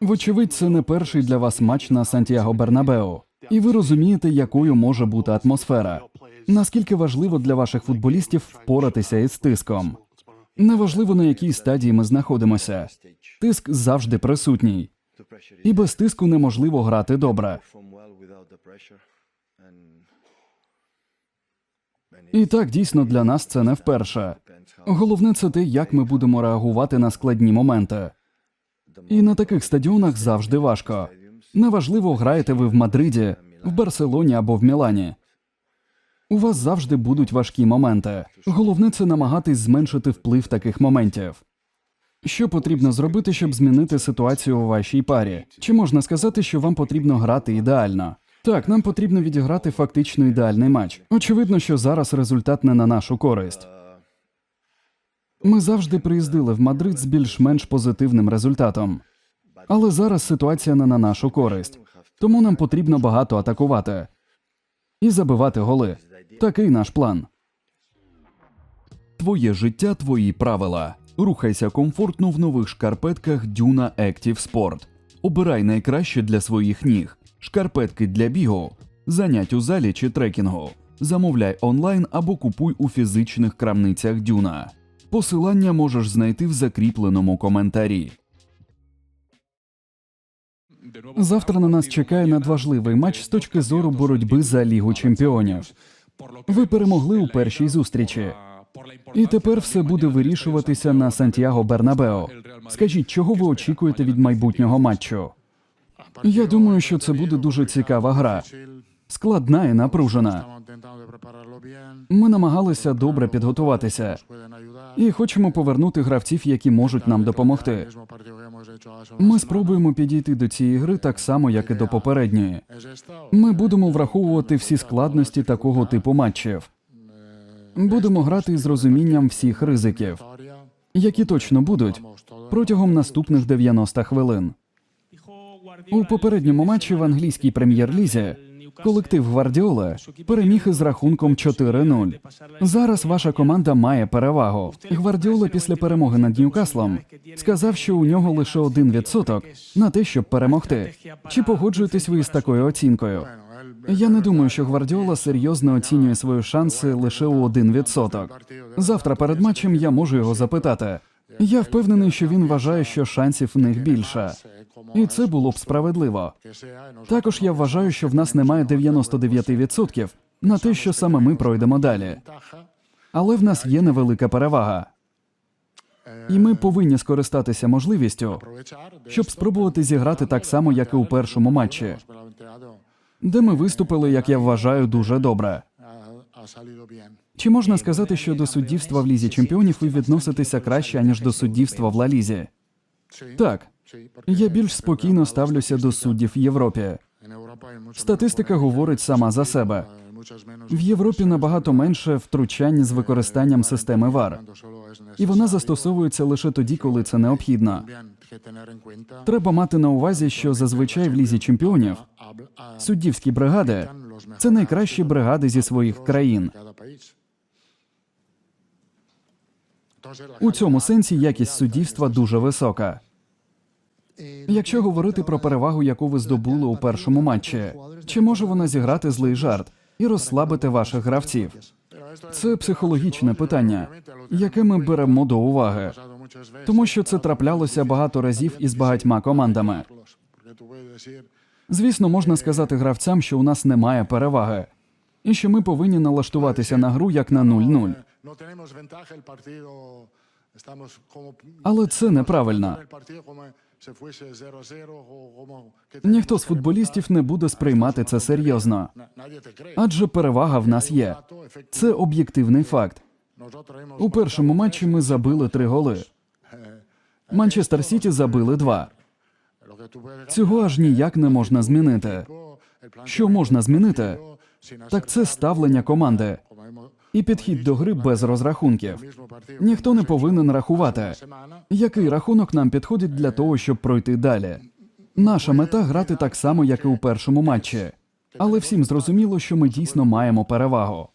Вочевидь, це не перший для вас матч на Сантьяго Бернабеу. І ви розумієте, якою може бути атмосфера. Наскільки важливо для ваших футболістів впоратися із тиском. Неважливо на якій стадії ми знаходимося. Тиск завжди присутній, і без тиску неможливо грати добре. І так дійсно для нас це не вперше. Головне це те, як ми будемо реагувати на складні моменти. І на таких стадіонах завжди важко. Неважливо, граєте ви в Мадриді, в Барселоні або в Мілані. У вас завжди будуть важкі моменти. Головне це намагатись зменшити вплив таких моментів. Що потрібно зробити, щоб змінити ситуацію у вашій парі? Чи можна сказати, що вам потрібно грати ідеально? Так, нам потрібно відіграти фактично ідеальний матч. Очевидно, що зараз результат не на нашу користь. Ми завжди приїздили в Мадрид з більш-менш позитивним результатом. Але зараз ситуація не на нашу користь. Тому нам потрібно багато атакувати і забивати голи. Такий наш план. Твоє життя, твої правила. Рухайся комфортно в нових шкарпетках Duna Active Sport. Обирай найкраще для своїх ніг. Шкарпетки для бігу, занять у залі чи трекінгу. Замовляй онлайн або купуй у фізичних крамницях Дюна. Посилання можеш знайти в закріпленому коментарі. Завтра на нас чекає надважливий матч з точки зору боротьби за Лігу чемпіонів. Ви перемогли у першій зустрічі. І тепер все буде вирішуватися на Сантьяго Бернабео. Скажіть, чого ви очікуєте від майбутнього матчу? Я думаю, що це буде дуже цікава гра, складна і напружена. Ми намагалися добре підготуватися і хочемо повернути гравців, які можуть нам допомогти. Ми спробуємо підійти до цієї гри так само, як і до попередньої. Ми будемо враховувати всі складності такого типу матчів. Будемо грати із розумінням всіх ризиків, які точно будуть протягом наступних 90 хвилин. У попередньому матчі в англійській прем'єр-лізі колектив Гвардіола переміг із рахунком 4-0. Зараз ваша команда має перевагу. Гвардіола після перемоги над Ньюкаслом сказав, що у нього лише один відсоток на те, щоб перемогти. Чи погоджуєтесь ви з такою оцінкою? Я не думаю, що Гвардіола серйозно оцінює свої шанси лише у один відсоток. Завтра перед матчем я можу його запитати. Я впевнений, що він вважає, що шансів в них більше. І це було б справедливо. Також я вважаю, що в нас немає 99% на те, що саме ми пройдемо далі. Але в нас є невелика перевага. І ми повинні скористатися можливістю, щоб спробувати зіграти так само, як і у першому матчі, де ми виступили, як я вважаю, дуже добре. Чи можна сказати, що до суддівства в лізі чемпіонів ви відноситеся краще, аніж до суддівства в Ла Лізі? Так, я більш спокійно ставлюся до суддів в Європі. Статистика говорить сама за себе. В Європі набагато менше втручань з використанням системи ВАР, і вона застосовується лише тоді, коли це необхідно. Треба мати на увазі, що зазвичай в лізі чемпіонів суддівські бригади це найкращі бригади зі своїх країн. У цьому сенсі якість суддівства дуже висока. Якщо говорити про перевагу, яку ви здобули у першому матчі, чи може вона зіграти злий жарт і розслабити ваших гравців? Це психологічне питання, яке ми беремо до уваги, тому що це траплялося багато разів із багатьма командами. Звісно, можна сказати гравцям, що у нас немає переваги, і що ми повинні налаштуватися на гру як на 0-0. Але це неправильно. Ніхто з футболістів не буде сприймати це серйозно, адже перевага в нас є. Це об'єктивний факт. У першому матчі ми забили три голи. Манчестер Сіті забили два. Цього аж ніяк не можна змінити. Що можна змінити? Так це ставлення команди і підхід до гри без розрахунків. Ніхто не повинен рахувати, який рахунок нам підходить для того, щоб пройти далі. Наша мета грати так само, як і у першому матчі. Але всім зрозуміло, що ми дійсно маємо перевагу.